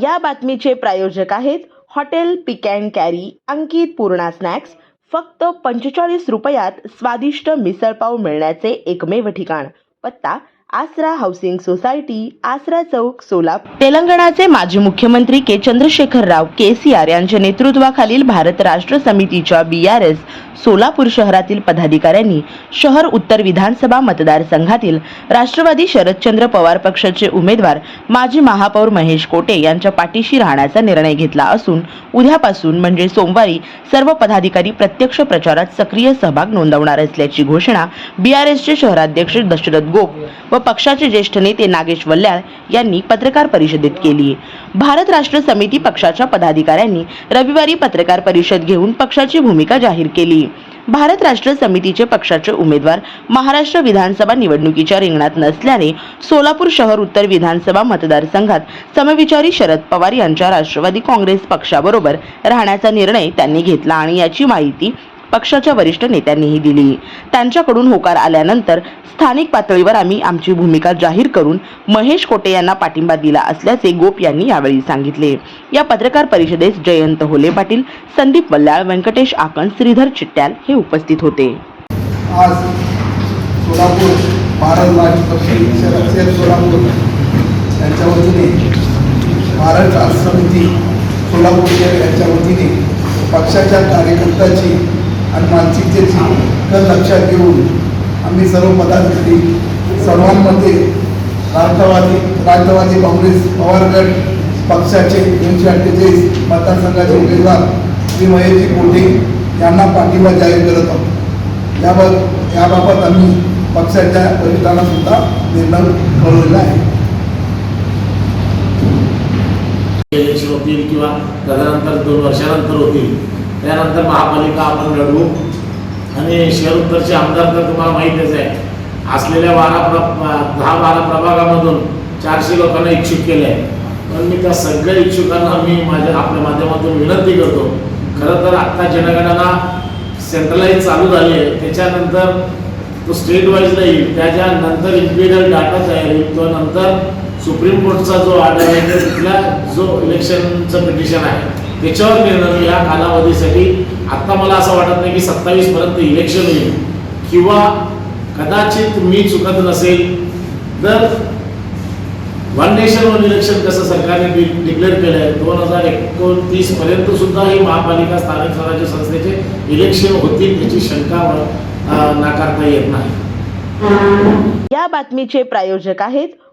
या बातमीचे प्रायोजक आहेत hotel pick and carry Ankit Purna snacks. फक्त पंचेचाळीस रुपयात स्वादिष्ट मिसळपाव मिळण्याचे एकमेव ठिकाण. पत्ता आसरा हाऊसिंग सोसायटी आसरा चौक सोलापूर. तेलंगणाचे माजी मुख्यमंत्री K Chandrashekar Rao K C R यांच्या नेतृत्वाखालील भारत राष्ट्र समितीच्या बी आर एस सोलापूर शहरातील पदाधिकाऱ्यांनी शहर उत्तर विधानसभा मतदारसंघातील राष्ट्रवादी शरदचंद्र पवार पक्षाचे उमेदवार माजी महापौर महेश कोटे यांच्या पाठीशी राहण्याचा निर्णय घेतला असून उद्यापासून म्हणजे सोमवारी सर्व पदाधिकारी प्रत्यक्ष प्रचारात सक्रिय सहभाग नोंदवणार असल्याची घोषणा बीआरएसचे शहराध्यक्ष दशरथ गोप व पक्षाचे ज्येष्ठ नेते नागेश वल्ल्याळ यांनी पत्रकार परिषदेत केली. भारत राष्ट्र समिती पक्षाच्या पदाधिकाऱ्यांनी रविवारी पत्रकार परिषद घेऊन पक्षाची भूमिका जाहीर केली. भारत राष्ट्र समितीचे पक्षाचे उमेदवार महाराष्ट्र विधानसभा निवडणुकीच्या रिंगणात नसल्याने सोलापूर शहर उत्तर विधानसभा मतदारसंघात समविचारी शरद पवार यांच्या राष्ट्रवादी काँग्रेस पक्षाबरोबर राहण्याचा निर्णय त्यांनी घेतला आणि याची माहिती पक्षाच्या वरिष्ठ नेत्यांनीही दिली. त्यांच्याकडून होकार आल्यानंतर स्थानिक पातळीवर आम्ही आमची भूमिका जाहीर करून महेश कोटे यांना पाठिंबा दिला असल्याचे गोप यांनी यावेळी सांगितले. या पत्रकार परिषदेस जयंत होले पाटील संदीप वल्लाळ व्यंकटेश आकण श्रीधर चिट्ट्याल हे उपस्थित होते. आज सोलापूर भारत सोलापूर यांच्या वतीने महाराष्ट्र समिती सोलापूर यांच्या वतीने पक्षाच्या कार्यकर्त्याची आणि मानसिकतेची कल लक्षात घेऊन आम्ही सर्व पदाधिकारी सर्वांमध्ये राष्ट्रवादी राष्ट्रवादी काँग्रेस पवारगड पक्षाचे दोनशे अठ्ठेचाळीस मतदारसंघाचे उमेदवार श्री महेशजी कोटे यांना पाठिंबा जाहीर करत आहोत. याबाबत याबाबत आम्ही पक्षाच्या वरिष्ठांना सुद्धा निर्णय कळवलेला आहे. होतील किंवा त्यानंतर दोन वर्षानंतर होतील त्यानंतर महापालिका आपण लढवू आणि शहर उत्तरचे आमदार तर तुम्हाला माहीतच आहे. असलेल्या बारा प्र दहा बारा प्रभागामधून चारशे लोकांना इच्छुक केले आहे पण मी त्या सगळ्या इच्छुकांना मी माझ्या आपल्या माध्यमातून विनंती करतो. खरं तर आत्ता जनगणना सेंट्रलाइज चालू झाली आहे. त्याच्यानंतर तो स्टेट वाईजला येईल त्याच्यानंतर इम्पिरियल डाटा तयार होईल. तो नंतर सुप्रीम कोर्टचा जो ऑर्डर आहे तो तिथला जो इलेक्शनचं पिटिशन आहे त्याच्यावर निर्णय या कालावधीसाठी आत्ता मला असं वाटत नाही की सत्तावीस पर्यंत इलेक्शन होईल. किंवा कदाचित मी चुकत नसेल तर वन नेशन वन इलेक्शन कसं सरकारने डिक्लेअर केलं आहे दोन हजार एकोणतीस पर्यंत सुद्धा ही महापालिका स्थानिक स्वराज्य संस्थेचे इलेक्शन होतील त्याची शंका नाकारता येत नाही. या बातमीचे प्रायोजक आहेत